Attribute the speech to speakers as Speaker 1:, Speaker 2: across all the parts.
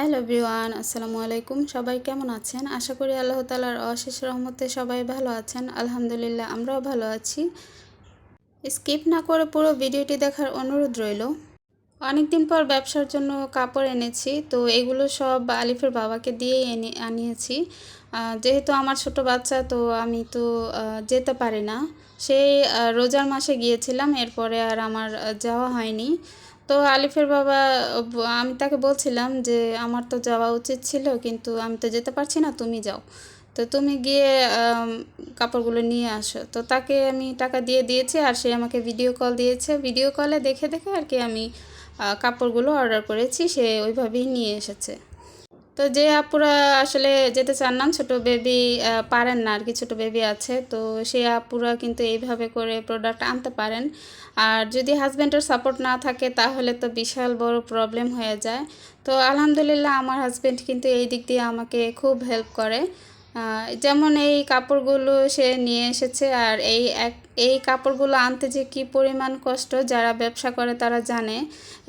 Speaker 1: Hello ব্রিওয়ান আসসালামু আলাইকুম। সবাই কেমন আছেন? আশা করি আল্লাহ তালার অশেষ রহমতে সবাই ভালো আছেন। আলহামদুলিল্লাহ, আমরাও ভালো আছি। স্কিপ না করে পুরো ভিডিওটি দেখার অনুরোধ রইল। অনেকদিন পর ব্যবসার জন্য কাপড় এনেছি, তো এগুলো সব আলিফের বাবাকে দিয়েই এনে, আনিয়েছি। যেহেতু আমার ছোট বাচ্চা, তো আমি তো যেতে পারি না। সেই রোজার মাসে গিয়েছিলাম, এরপরে আর আমার যাওয়া হয়নি। তো আলিফের বাবা, আমি তাকে বলছিলাম যে আমার তো যাওয়া উচিত ছিল, কিন্তু আমি তো যেতে পারছি না, তুমি যাও। তো তুমি গিয়ে কাপড়গুলো নিয়ে আসো। তো তাকে আমি টাকা দিয়ে দিয়েছি আর সে আমাকে ভিডিও কল দিয়েছে। ভিডিও কলে দেখে দেখে আর কি আমি কাপড়গুলো অর্ডার করেছি, সে ওইভাবেই নিয়ে এসেছে। তো যে আপুরা আসলে যেতে চান না, ছোটো বেবি পারেন না আর কি ছোটো বেবি আছে। তো সেই আপুরা কিন্তু এইভাবে করে প্রোডাক্ট আনতে পারেন। আর যদি হাজব্যান্ডের সাপোর্ট না থাকে, তাহলে তো বিশাল বড় প্রবলেম হয়ে যায়। তো আলহামদুলিল্লাহ, আমার হাজব্যান্ড কিন্তু এই দিক দিয়ে আমাকে খুব হেল্প করে। যেমন এই কাপড়গুলো সে নিয়ে এসেছে আর এই এক, এই কাপড়গুলো আনতে যে কি পরিমাণ কষ্ট যারা ব্যবসা করে তারা জানে।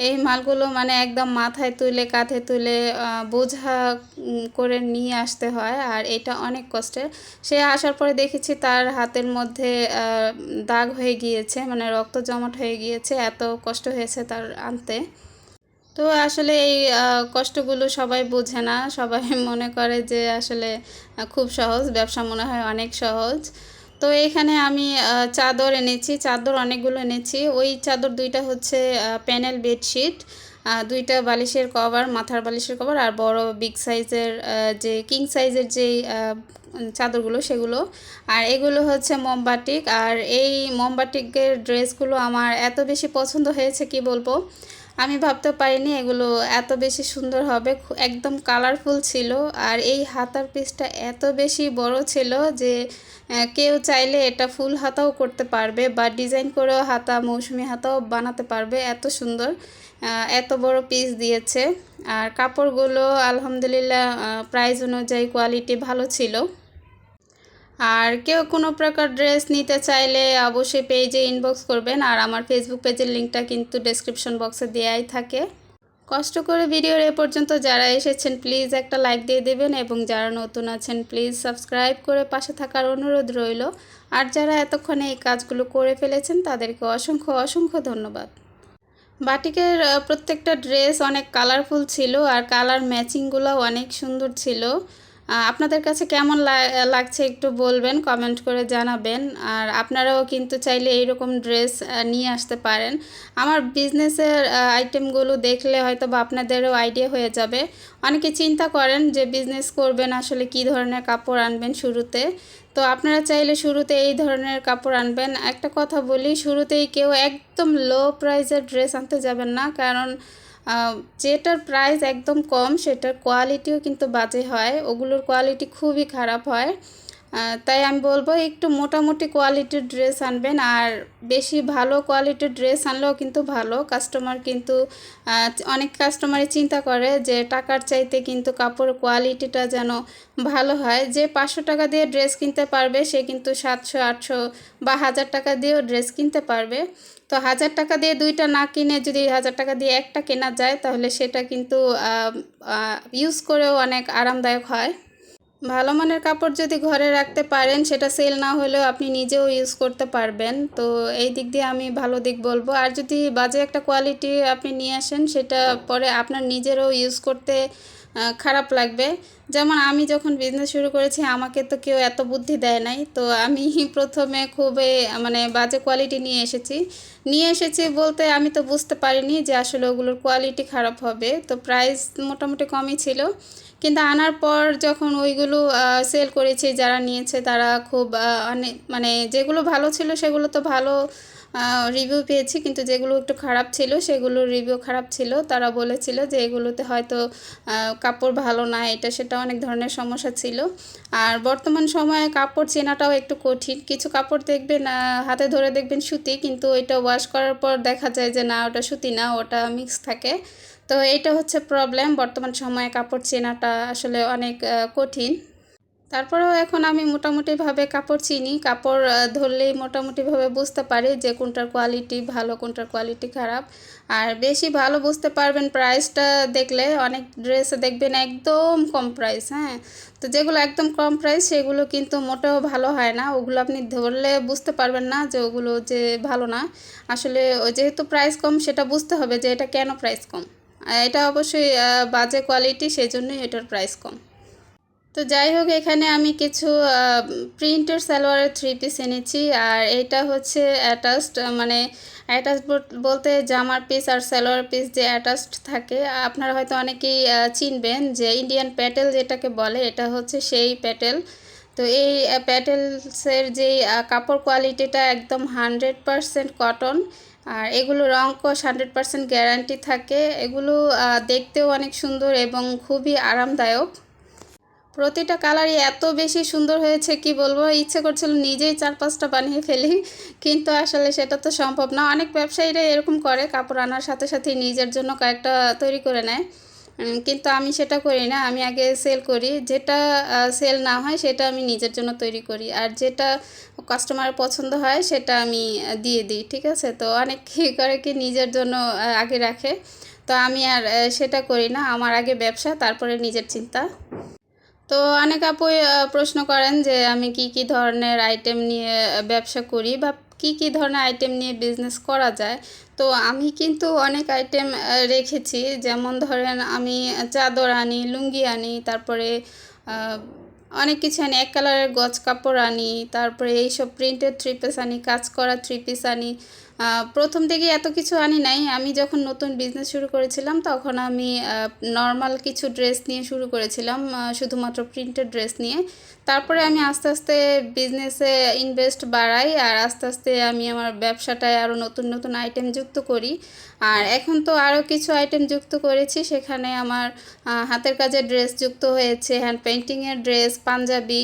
Speaker 1: এই মালগুলো মানে একদম মাথায় তুলে, কাঁধে তুলে বোঝা করে নিয়ে আসতে হয় আর এটা অনেক কষ্টের। সে আসার পরে দেখেছি তার হাতের মধ্যে দাগ হয়ে গিয়েছে মানে রক্ত জমাট হয়ে গিয়েছে, এত কষ্ট হয়েছে তার আনতে। তো আসলে এই কষ্টগুলো সবাই বোঝে না। সবাই মনে করে যে আসলে খুব সহজ, ব্যবসা মনে হয় অনেক সহজ। তো এখানে আমি চাদর এনেছি, চাদর অনেকগুলো এনেছি। ওই চাদর দুইটা হচ্ছে প্যানেল বেডশিট দুইটা বালিশের কভার, মাথার বালিশের কভার আর বড় বিগ সাইজের যে কিং সাইজের যেই চাদরগুলো সেগুলো। আর এগুলো হচ্ছে মোমবাটিক আর এই মোমবাটিকের ড্রেসগুলো আমার এত বেশি পছন্দ হয়েছে, কি বলব? আমি ভাবতে পারিনি এগুলো এত বেশি সুন্দর হবে। একদম কালারফুল ছিল। আর এই হাতার পিসটা এত বেশি বড় ছিল যে কেউ চাইলে এটা ফুল হাতাও করতে পারবে বা ডিজাইন করেও হাতা, মৌসুমি হাতাও বানাতে পারবে। এত সুন্দর এত বড় পিস দিয়েছে। আর কাপড়গুলো আলহামদুলিল্লাহ প্রাইস অনুযায়ী কোয়ালিটি ভালো ছিল। আর কেউ কোনো প্রকার ড্রেস নিতে চাইলে অবশ্যই পেজে ইনবক্স করবেন, আর আমার ফেসবুক পেজের লিঙ্কটা কিন্তু ডেসক্রিপশন বক্সে দেওয়াই থাকে। কষ্ট করে ভিডিওর এ পর্যন্ত যারা এসেছেন প্লিজ একটা লাইক দিয়ে দেবেন, এবং যারা নতুন আছেন প্লিজ সাবস্ক্রাইব করে পাশে থাকার অনুরোধ রইল। আর যারা এতক্ষণে এই কাজগুলো করে ফেলেছেন, তাদেরকে অসংখ্য অসংখ্য ধন্যবাদ। বাটিকের প্রত্যেকটা ড্রেস অনেক কালারফুল ছিল, আর কালার ম্যাচিংগুলো অনেক সুন্দর ছিল। আপনাদের কাছে কেমন লাগছে একটু বলবেন কমেন্ট করে জানাবেন। আর আপনারাও কিন্তু চাইলে এইরকম ড্রেস নিয়ে আসতে পারেন। আমার বিজনেসের আইটেমগুলো দেখলে হয়তো বা আপনাদেরও আইডিয়া হয়ে যাবে। অনেকে চিন্তা করেন যে বিজনেস করবেন আসলে কি ধরনের কাপড় আনবেন শুরুতে। তো আপনারা চাইলে শুরুতে এই ধরনের কাপড় আনবেন। একটা কথা বলি, শুরুতেই কেউ একদম লো প্রাইসের ড্রেস আনতে যাবেন না। কারণ যেটার প্রাইস একদম কম সেটার কোয়ালিটিও কিন্তু বাজে হয়। ওগুলোর কোয়ালিটি খুবই খারাপ হয়। তাই আমি বলব একটু মোটামুটি কোয়ালিটির ড্রেস আনবেন, আর বেশি ভালো কোয়ালিটির ড্রেস আনলেও কিন্তু ভালো। কাস্টমার কিন্তু অনেক কাস্টমারই চিন্তা করে যে টাকার চাইতে কিন্তু কাপড়ের কোয়ালিটিটা যেন ভালো হয়। যে পাঁচশো টাকা দিয়ে ড্রেস কিনতে পারবে, সে কিন্তু সাতশো, আটশো বা হাজার টাকা দিয়েও ড্রেস কিনতে পারবে। তো হাজার টাকা দিয়ে দুইটা না কিনে যদি হাজার টাকা দিয়ে একটা কেনা যায়, তাহলে সেটা কিন্তু ইউজ করেও অনেক আরামদায়ক হয়। ভালো মানের কাপড় যদি ঘরে রাখতে পারেন, সেটা সেল না হলেও আপনি নিজেও ইউজ করতে পারবেন। তো এই দিক দিয়ে আমি ভালো দিক বলব। আর যদি বাজে একটা কোয়ালিটি আপনি নিয়ে আসেন, সেটা পরে আপনার নিজেরও ইউজ করতে খারাপ লাগবে। যেমন আমি যখন বিজনেস শুরু করেছি, আমাকে তো কেউ এত বুদ্ধি দেয় নাই। তো আমি প্রথমে খুবই মানে বাজে কোয়ালিটি নিয়ে এসেছি। নিয়ে এসেছি বলতে আমি তো বুঝতে পারিনি যে আসলে ওগুলোর কোয়ালিটি খারাপ হবে। তো প্রাইস মোটামুটি কমই ছিল। কিন্তু আনার পর যখন ওইগুলো সেল করেছি, যারা নিয়েছে তারা খুব মানে যেগুলো ভালো ছিল সেগুলো তো ভালো রিভিউ পেয়েছি, কিন্তু যেগুলো একটু খারাপ ছিল, সেগুলোর রিভিউ খারাপ ছিল। তারা বলেছিল যে এগুলোতে হয়তো কাপড় ভালো না, এটা সেটা অনেক ধরনের সমস্যা ছিল। আর বর্তমান সময়ে কাপড় চেনাটাও একটু কঠিন। কিছু কাপড় দেখবেন হাতে ধরে দেখবেন সুতি, কিন্তু এটা ওয়াশ করার পর দেখা যায় যে না, ওটা সুতি না, ওটা মিক্স থাকে। তো এটা হচ্ছে প্রবলেম বর্তমান সময়ে কাপড় চেনাটা আসলে অনেক কঠিন। তারপরেও এখন আমি মোটামুটিভাবে কাপড় চিনি। কাপড় ধরলেই মোটামুটিভাবে বুঝতে পারি যে কোনটার কোয়ালিটি ভালো, কোনটার কোয়ালিটি খারাপ। আর বেশি ভালো বুঝতে পারবেন প্রাইসটা দেখলে। অনেক ড্রেসে দেখবেন একদম কম প্রাইস হ্যাঁ? তো যেগুলো একদম কম প্রাইস সেগুলো কিন্তু মোটেও ভালো হয় না। ওগুলো আপনি ধরলে বুঝতে পারবেন না যে ওগুলো যে ভালো না। আসলে যেহেতু প্রাইস কম, সেটা বুঝতে হবে যে এটা কেন প্রাইস কম। এটা অবশ্যই বাজে কোয়ালিটি সেই জন্যই এটার প্রাইস কম। তো যাই হোক, এখানে আমি কিছু প্রিন্টের সালোয়ারের থ্রি পিস এনেছি। আর এটা হচ্ছে অ্যাটাচড মানে অ্যাটাচ বলতে জামার পিস আর সালোয়ার পিস যে অ্যাটাচড থাকে। আপনারা হয়তো অনেকেই চিনবেন যে ইন্ডিয়ান প্যাটেল যেটাকে বলে, এটা হচ্ছে সেই প্যাটেল তো এই প্যাটেলসের যেই কাপড় কোয়ালিটিটা একদম হান্ড্রেড পারসেন্ট কটন আর এগুলো রং কষ হান্ড্রেড পারসেন্ট গ্যারান্টি থাকে। এগুলো দেখতেও অনেক সুন্দর এবং খুবই আরামদায়ক। প্রতিটা কালারই এত বেশি সুন্দর হয়েছে, কি বলব? ইচ্ছে করছিল নিজেই চার পাঁচটা বানিয়ে ফেলি, কিন্তু আসলে সেটা তো সম্ভব না। অনেক ব্যবসায়ীরা এরকম করে, কাপড় আনার সাথে সাথে নিজের জন্য কয়েকটা তৈরি করে নেয়। কিন্তু আমি সেটা করি না, আমি আগে সেল করি। যেটা সেল না হয় সেটা আমি নিজের জন্য তৈরি করি। আর যেটা কাস্টমারের পছন্দ হয় সেটা আমি দিয়ে দিই, ঠিক আছে? তো অনেক কী করে কি নিজের জন্য আগে রাখে। তো আমি আর সেটা করি না। আমার আগে ব্যবসা, তারপরে নিজের চিন্তা। তো অনেক আপুই প্রশ্ন করেন যে আমি কি কি ধরনের আইটেম নিয়ে ব্যবসা করি বা কি কি ধরনের আইটেম নিয়ে বিজনেস করা যায়। তো আমি কিন্তু অনেক আইটেম রেখেছি। যেমন ধরেন আমি চাদর আনি, লুঙ্গি আনি, তারপরে অনেক কিছু আনি। এক কালারের গজ কাপড় আনি, তারপরে এইসব প্রিন্টেড থ্রি পিস আনি, কাজ করা থ্রি পিস আনি। প্রথম থেকে এত কিছু আনি নাই। আমি যখন নতুন বিজনেস শুরু করেছিলাম, তখন আমি নর্মাল কিছু ড্রেস নিয়ে শুরু করেছিলাম শুধুমাত্র প্রিন্টেড ড্রেস নিয়ে। তারপরে আমি আস্তে আস্তে বিজনেসে ইনভেস্ট বাড়াই আর আস্তে আস্তে আমি আমার ব্যবসাটায় আরও নতুন নতুন আইটেম যুক্ত করি। আর এখন তো আরও কিছু আইটেম যুক্ত করেছি, সেখানে আমার হাতের কাজের ড্রেস যুক্ত হয়েছে হ্যান্ড পেন্টিংয়ের ড্রেস পাঞ্জাবি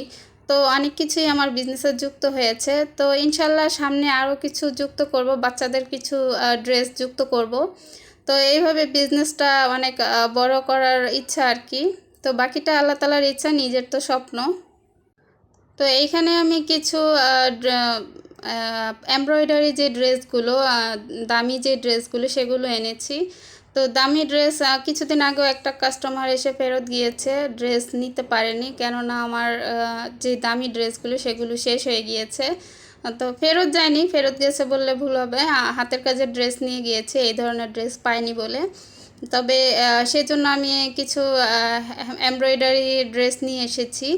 Speaker 1: তো অনেক কিছুই আমার বিজনেসে যুক্ত হয়েছে। তো ইনশাল্লাহ সামনে আরও কিছু যুক্ত করব, বাচ্চাদের কিছু ড্রেস যুক্ত করব। তো এইভাবে বিজনেসটা অনেক বড় করার ইচ্ছা আর কি। তো বাকিটা আল্লাহ তালার ইচ্ছা, নিজের তো স্বপ্ন। তো এইখানে আমি কিছু এমব্রয়ডারি যে ড্রেসগুলো দামি যে ড্রেসগুলো সেগুলো এনেছি। তো দামি ড্রেস কিছুদিন আগেও একটা কাস্টমার এসে ফেরত গিয়েছে, ড্রেস নিতে পারেনি। কেননা আমার যে দামি ড্রেসগুলো, সেগুলো শেষ হয়ে গিয়েছে। তো ফেরত যায়নি। ফেরত গেছে বললে ভুল হবে। হাতের কাজের ড্রেস নিয়ে গিয়েছে, এই ধরনের ড্রেস পাইনি বলে। তবে সেজন্য আমি কিছু এমব্রয়ডারি ড্রেস নিয়ে এসেছি।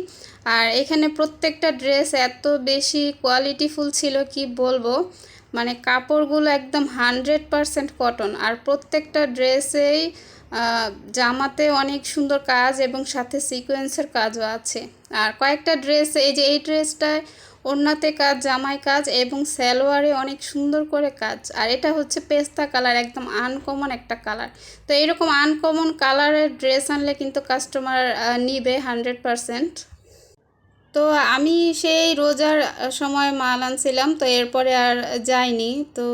Speaker 1: আর এখানে প্রত্যেকটা ড্রেস এত বেশি কোয়ালিটিফুল ছিল, কি বলব? মানে কাপড়গুলো একদম হানড্রেড পারসেন্ট কটন আর প্রত্যেকটা ড্রেসেই জামাতে অনেক সুন্দর কাজ এবং সাথে সিকোয়েন্সের কাজও আছে। আর কয়েকটা ড্রেস, এই যে এই ড্রেসটায় ওড়নাতে কাজ জামাই কাজ এবং সালোয়ারে অনেক সুন্দর করে কাজ। আর এটা হচ্ছে পেস্তা কালার, একদম আনকমন একটা কালার। তো এরকম আনকমন কালারের ড্রেস আনলে কিন্তু কাস্টমার নিবে হানড্রেড পারসেন্ট। তো আমি সেই রোজার সময় মাল আনছিলাম, তো এরপরে আর যাইনি। তো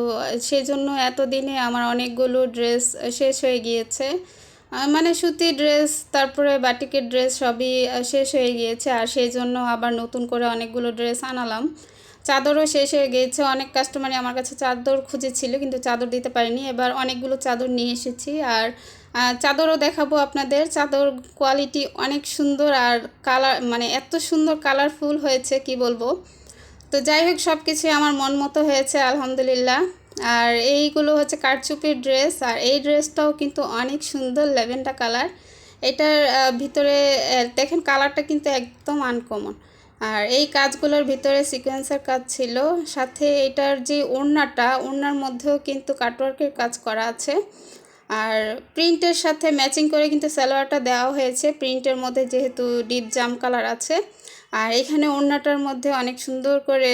Speaker 1: সেজন্য এতদিনে আমার অনেকগুলো ড্রেস শেষ হয়ে গিয়েছে। মানে সুতি ড্রেস, তারপরে বাটিকের ড্রেস সবই শেষ হয়ে গিয়েছে। আর সেই জন্য আবার নতুন করে অনেকগুলো ড্রেস আনালাম। চাদরও শেষ হয়ে গিয়েছে। অনেক কাস্টমারই আমার কাছে চাদর খুঁজেছিল, কিন্তু চাদর দিতে পারিনি। এবার অনেকগুলো চাদর নিয়ে এসেছি। আর চাদরও দেখাবো আপনাদের। চাদর কোয়ালিটি অনেক সুন্দর আর কালার মানে এত সুন্দর কালারফুল হয়েছে, কি বলব? তো যাই হোক সব কিছুই আমার মন মতো হয়েছে, আলহামদুলিল্লাহ। আর এইগুলো হচ্ছে কারচুপির ড্রেস আর এই ড্রেসটাও কিন্তু অনেক সুন্দর ল্যাভেন্ডার কালার এটার ভিতরে দেখেন কালারটা কিন্তু একদম আনকমন আর এই কাজগুলোর ভিতরে সিকোয়েন্সের কাজ ছিল, সাথে এটার যে ওড়নাটা, ওড়নার মধ্যেও কিন্তু কাটওয়ার্কের কাজ করা আছে। আর প্রিন্টের সাথে ম্যাচিং করে কিন্তু সালোয়ারটা দেওয়া হয়েছে। প্রিন্টের মধ্যে যেহেতু ডিপ জাম কালার আছে। আর এখানে ওড়নাটার মধ্যে অনেক সুন্দর করে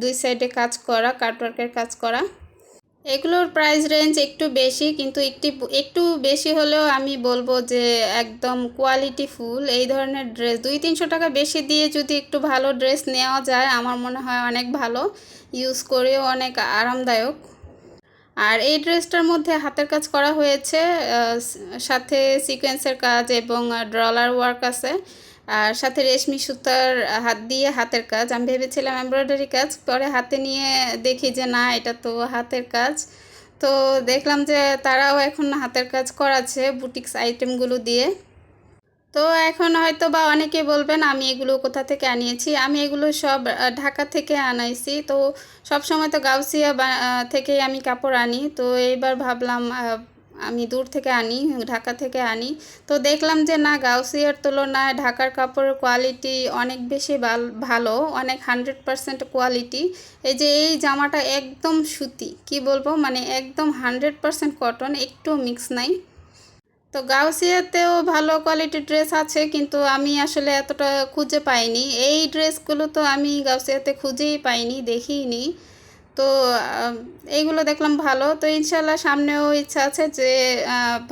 Speaker 1: দুই সাইডে কাজ করা, কাটওয়ার্কের কাজ করা। এগুলোর প্রাইস রেঞ্জ একটু বেশি, কিন্তু একটি, একটু বেশি হলেও আমি বলব যে একদম কোয়ালিটি ফুল। এই ধরনের ড্রেস দুই তিনশো টাকা বেশি দিয়ে যদি একটু ভালো ড্রেস নেওয়া যায়, আমার মনে হয় অনেক ভালো। ইউজ করেও অনেক আরামদায়ক। আর এই ড্রেসটার মধ্যে হাতের কাজ করা হয়েছে সাথে সিকোয়েন্সের কাজ এবং ড্রলার ওয়ার্ক আছে। আর সাথে রেশমি সুতার হাত দিয়ে হাতের কাজ। আমি ভেবেছিলাম এমব্রয়ডারি কাজ, পরে হাতে নিয়ে দেখি যে না, এটা তো হাতের কাজ। তো দেখলাম যে তারাও এখন হাতের কাজ করাচ্ছে বুটিক্স আইটেমগুলো দিয়ে। তো এখন হয়তো বা অনেকে বলবেন, আমি এগুলো কোথা থেকে আনিয়েছি? আমি এগুলো সব ঢাকা থেকে আনাইছি। তো সব সময় তো গাউসিয়া থেকেই আমি কাপড় আনি। তো এইবার ভাবলাম আমি দূর থেকে আনি, ঢাকা থেকে আনি। তো দেখলাম যে না, গাউসিয়ার তুলনায় ঢাকার কাপড়ের কোয়ালিটি অনেক বেশি ভালো অনেক হান্ড্রেড পারসেন্ট কোয়ালিটি। এই যে এই জামাটা একদম সুতি, কি বলব? মানে একদম হান্ড্রেড পারসেন্ট কটন একটু মিক্স নাই। তো গাউসিয়াতেও ভালো কোয়ালিটির ড্রেস আছে, কিন্তু আমি আসলে এতটা খুঁজে পাইনি। এই ড্রেসগুলো তো আমি গাউসিয়াতে খুঁজেই পাইনি, দেখিনি। তো এইগুলো দেখলাম ভালো। তো ইনশাল্লাহ সামনেও ইচ্ছা আছে যে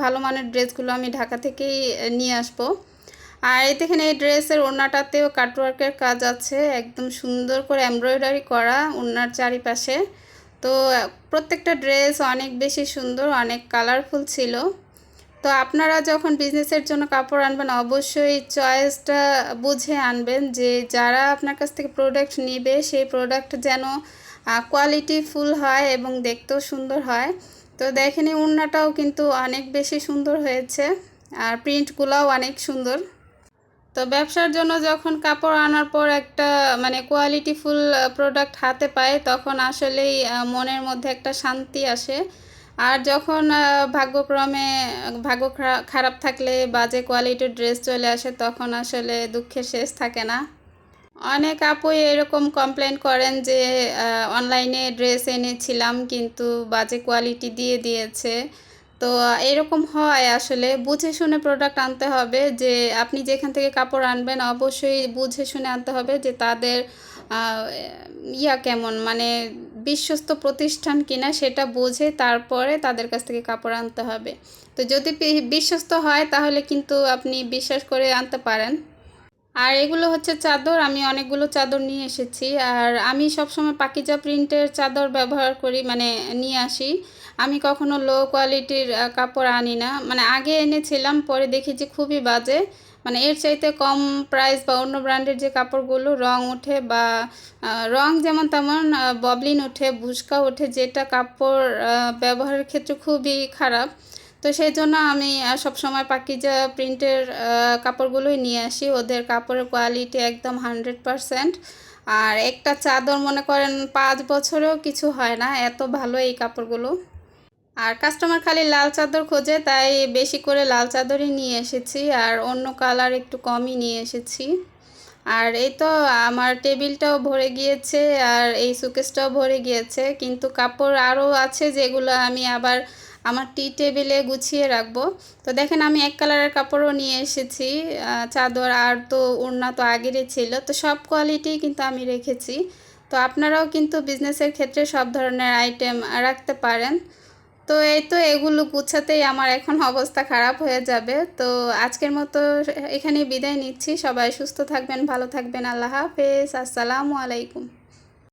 Speaker 1: ভালো মানের ড্রেসগুলো আমি ঢাকা থেকেই নিয়ে আসব। আর এখানে এই ড্রেসের ওড়নাটাতেও কাটওয়ার্কের কাজ আছে, একদম সুন্দর করে এমব্রয়ডারি করা ওড়নার চারিপাশে। তো, প্রত্যেকটা ড্রেস অনেক বেশি সুন্দর, অনেক কালারফুল ছিল। তো আপনারা যখন বিজনেসের জন্য কাপড় আনবেন, অবশ্যই চয়েসটা বুঝে আনবেন যে যারা আপনার কাছ থেকে প্রোডাক্ট নেবে, সেই প্রোডাক্ট যেন কোয়ালিটি ফুল হয় এবং দেখতেও সুন্দর হয়। তো দেখেন উন্নাটাও কিন্তু অনেক বেশি সুন্দর হয়েছে আর প্রিন্টগুলোও অনেক সুন্দর। তো ব্যবসার জন্য যখন কাপড় আনার পর একটা মানে কোয়ালিটি ফুল প্রোডাক্ট হাতে পায়, তখন আসলেই মনের মধ্যে একটা শান্তি আসে। আর যখন ভাগ্যক্রমে, ভাগ্য খারাপ থাকলে বাজে কোয়ালিটির ড্রেস চলে আসে তখন আসলে দুঃখের শেষ থাকে না। অনেক আপুই এরকম কমপ্লেন করেন যে অনলাইনে ড্রেস এনেছিলাম কিন্তু বাজে কোয়ালিটি দিয়ে দিয়েছে। তো এরকম হয় আসলে। বুঝে শুনে প্রোডাক্ট আনতে হবে যে, আপনি যেখান থেকে কাপড় আনবেন অবশ্যই বুঝে শুনে আনতে হবে যে তাদের ইয়া কেমন? মানে বিশ্বস্ত প্রতিষ্ঠান কিনা সেটা বুঝে তারপরে তাদের কাছ থেকে কাপড় আনতে হবে। তো যদি বিশ্বস্ত হয় তাহলে কিন্তু আপনি বিশ্বাস করে আনতে পারেন। আর এগুলো হচ্ছে চাদর, আমি অনেকগুলো চাদর নিয়ে এসেছি। আর আমি সবসময় পাকিজা প্রিন্টের চাদর ব্যবহার করি মানে নিয়ে আসি। আমি কখনো লো কোয়ালিটির কাপড় আনি না। মানে আগে এনেছিলাম, পরে দেখি যে খুবই বাজে। মানে এর চাইতে কম প্রাইস বা অন্য ব্র্যান্ডের যে কাপড়গুলো রং ওঠে বা রং যেমন তেমন ববলিন ওঠে, ভুসকা ওঠে, যেটা কাপড় ব্যবহারের ক্ষেত্রে খুবই খারাপ। তো সেই জন্য আমি সবসময় পাকিজা প্রিন্টের কাপড়গুলোই নিয়ে আসি। ওদের কাপড়ের কোয়ালিটি একদম হান্ড্রেড পারসেন্ট আর একটা চাদর মনে করেন পাঁচ বছরেও কিছু হয় না, এত ভালো এই কাপড়গুলো। আর কাস্টমার খালি লাল চাদর খোঁজে, তাই বেশি করে লাল চাদরই নিয়ে এসেছি আর অন্য কালার একটু কমই নিয়ে এসেছি। আর এই তো আমার টেবিলটাও ভরে গিয়েছে আর এই সুকেসটাও ভরে গিয়েছে, কিন্তু কাপড় আরও আছে যেগুলো আমি আবার আমার টি টেবিলে গুছিয়ে রাখব। তো দেখেন আমি এক কালারের কাপড়ও নিয়ে এসেছি চাদর আর তো ওড়না তো আগেরই ছিল, তো সব কোয়ালিটি কিন্তু আমি রেখেছি। তো আপনারাও কিন্তু বিজনেসের ক্ষেত্রে সব ধরনের আইটেম রাখতে পারেন। তো এই তো এগুলো গুছাতেই আমার এখন অবস্থা খারাপ হয়ে যাবে। তো আজকের মতো এখানে বিদায় নিচ্ছি। সবাই সুস্থ থাকবেন, ভালো থাকবেন। আল্লাহ হাফেজ। আসসালামু আলাইকুম।